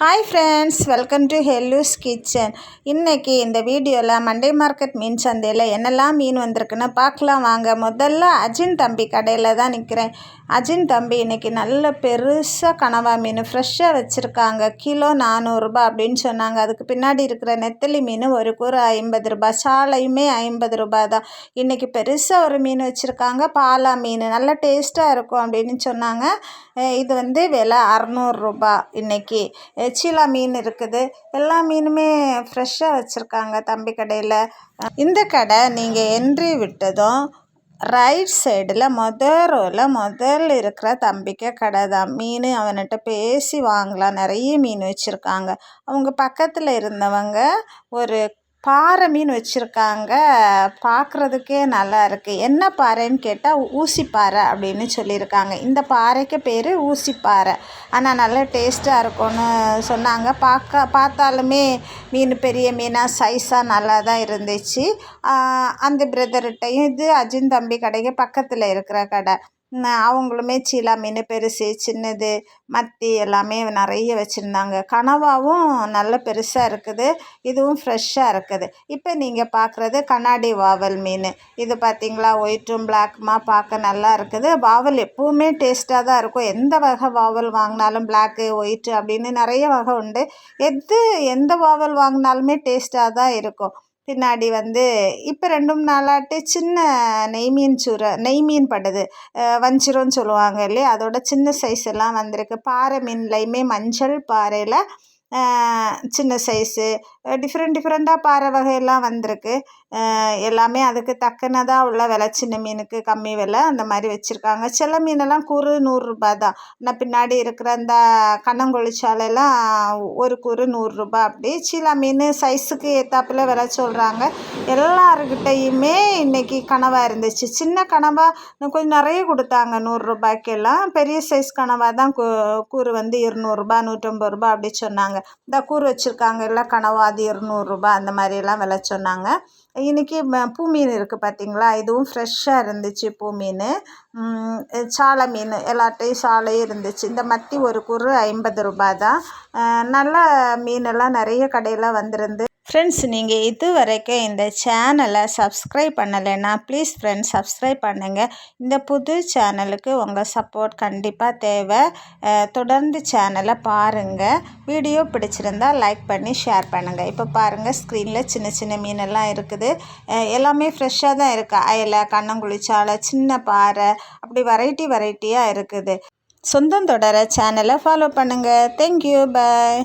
Hi friends welcome to Hellu's kitchen இன்றைக்கி இந்த வீடியோவில் மண்டே மார்க்கெட் மீன் சந்தையில் என்னெல்லாம் மீன் வந்திருக்குன்னு பார்க்கலாம் வாங்க. முதல்ல அஜின் தம்பி கடையில் தான் நிற்கிறேன் அஜின் தம்பி இன்றைக்கி நல்ல பெருசாக கனவா மீன் ஃப்ரெஷ்ஷாக வச்சுருக்காங்க. கிலோ நானூறுரூபா அப்படின்னு சொன்னாங்க. அதுக்கு பின்னாடி இருக்கிற நெத்தலி மீன் ஒரு கூறு ஐம்பது ரூபா சாலையுமே ஐம்பது ரூபா தான். இன்றைக்கி பெருசாக ஒரு மீன் வச்சுருக்காங்க. பாலா மீன் நல்ல டேஸ்ட்டாக இருக்கும் அப்படின்னு சொன்னாங்க. இது வந்து விலை அறநூறுரூபா இன்றைக்கி சீலா மீன் இருக்குது. எல்லா மீனுமே ஃப்ரெஷ்ஷாக வச்சுருக்காங்க தம்பி கடையில். இந்த கடை நீங்கள் என்ட்ரி விட்டதும் ரைட் சைடில் மொதல் ரோவில் முதல் இருக்கிற தம்பிக்க கடை தான். மீன் அவன்கிட்ட பேசி வாங்கலாம். நிறைய மீன் வச்சுருக்காங்க. அவங்க பக்கத்தில் இருந்தவங்க ஒரு பாறை மீன் வச்சுருக்காங்க. பார்க்குறதுக்கே நல்லா இருக்குது என்ன பாறைன்னு கேட்டால் ஊசி பாறை அப்படின்னு சொல்லியிருக்காங்க. இந்த பாறைக்கு பேர் ஊசி பாறை ஆனால் நல்லா டேஸ்ட்டாக இருக்கும்னு சொன்னாங்க. பார்க்க பார்த்தாலுமே மீன் பெரிய மீனாக சைஸாக நல்லா தான் இருந்துச்சு. அந்த பிரதர்கிட்டையும் இது அஜின் தம்பி கடைக்கு பக்கத்தில் இருக்கிற கடை. அவங்களுமே சீலா மீன் பெருசு சின்னது மத்தி எல்லாமே நிறைய வச்சுருந்தாங்க. கனவாவும் நல்ல பெருசாக இருக்குது. இதுவும் ஃப்ரெஷ்ஷாக இருக்குது. இப்போ நீங்கள் பார்க்குறது கண்ணாடி வாவல் மீன். இது பார்த்திங்களா ஒயிட்டும் பிளாக்குமா பார்க்க நல்லா இருக்குது. வாவல் எப்போவுமே டேஸ்ட்டாக தான் இருக்கும். எந்த வகை வாவல் வாங்கினாலும் பிளாக்கு ஒயிட்டு அப்படின்னு நிறைய வகை உண்டு. எது எந்த வாவல் வாங்கினாலுமே டேஸ்ட்டாக தான் இருக்கும். பின்னாடி வந்து இப்போ ரெண்டு மூணு நாளாட்டு சின்ன நெய் மீன் நெய்மீன் நெய் மீன் படுது. வஞ்சிரம்னு சொல்லுவாங்க இல்லையா? அதோட சின்ன சைஸ் எல்லாம் வந்திருக்கு. பாறை மீன்லையுமே மஞ்சள் பாறையில் சின்ன சைஸு டிஃப்ரெண்ட் டிஃப்ரெண்ட்டாக பாறை வகையெல்லாம் வந்திருக்கு. எல்லாமே அதுக்கு தக்கனதாக உள்ள விலை சின்ன மீனுக்கு கம்மி விலை அந்த மாதிரி வச்சுருக்காங்க. சில மீனெல்லாம் கூறு நூறுரூபா தான். ஆனால் பின்னாடி இருக்கிற அந்த கண்ணங்கொழிச்சாலெல்லாம் ஒரு கூறு நூறுரூபா அப்படி. சீலா மீன் சைஸுக்கு ஏற்றாப்புல விலை சொல்கிறாங்க எல்லாருக்கிட்டையுமே இன்றைக்கி கனவாக இருந்துச்சு. சின்ன கனவாக கொஞ்சம் நிறைய கொடுத்தாங்க. நூறுரூபாய்க்கெல்லாம் பெரிய சைஸ் கனவாக தான் கூறு வந்து இருநூறுபா நூற்றம்பது ரூபா அப்படி சொன்னாங்க. இந்த கூறு வச்சுருக்காங்க. எல்லாம் கனவா அது இருநூறுபா அந்த மாதிரியெல்லாம் விலை சொன்னாங்க. இன்றைக்கி பூ மீன் இருக்குது பார்த்தீங்களா இதுவும் ஃப்ரெஷ்ஷாக இருந்துச்சு பூ மீன். சாலை மீன். எல்லாட்டையும் சாலையும் இருந்துச்சு. இந்த மத்தி ஒரு குரு ஐம்பது ரூபா தான். நல்ல மீனெல்லாம் நிறைய கடையில் வந்திருந்து ஃப்ரெண்ட்ஸ் நீங்கள் இது வரைக்கும் இந்த சேனலை சப்ஸ்கிரைப் பண்ணலைன்னா ப்ளீஸ் ஃப்ரெண்ட்ஸ் சப்ஸ்கிரைப் பண்ணுங்கள் இந்த புது சேனலுக்கு உங்கள் சப்போர்ட் கண்டிப்பாக தேவை. தொடர்ந்து சேனலை பாருங்கள் வீடியோ பிடிச்சிருந்தால் லைக் பண்ணி ஷேர் பண்ணுங்கள் இப்போ பாருங்கள் ஸ்க்ரீனில் சின்ன சின்ன மீனெல்லாம் இருக்குது. எல்லாமே ஃப்ரெஷ்ஷாக தான் இருக்குது அயலை கண்ணங்குழிச்சாலை சின்ன பாறை அப்படி வெரைட்டி வெரைட்டியாக இருக்குது. சொந்தம் தொடர சேனலை ஃபாலோ பண்ணுங்கள் தேங்க்யூ பாய்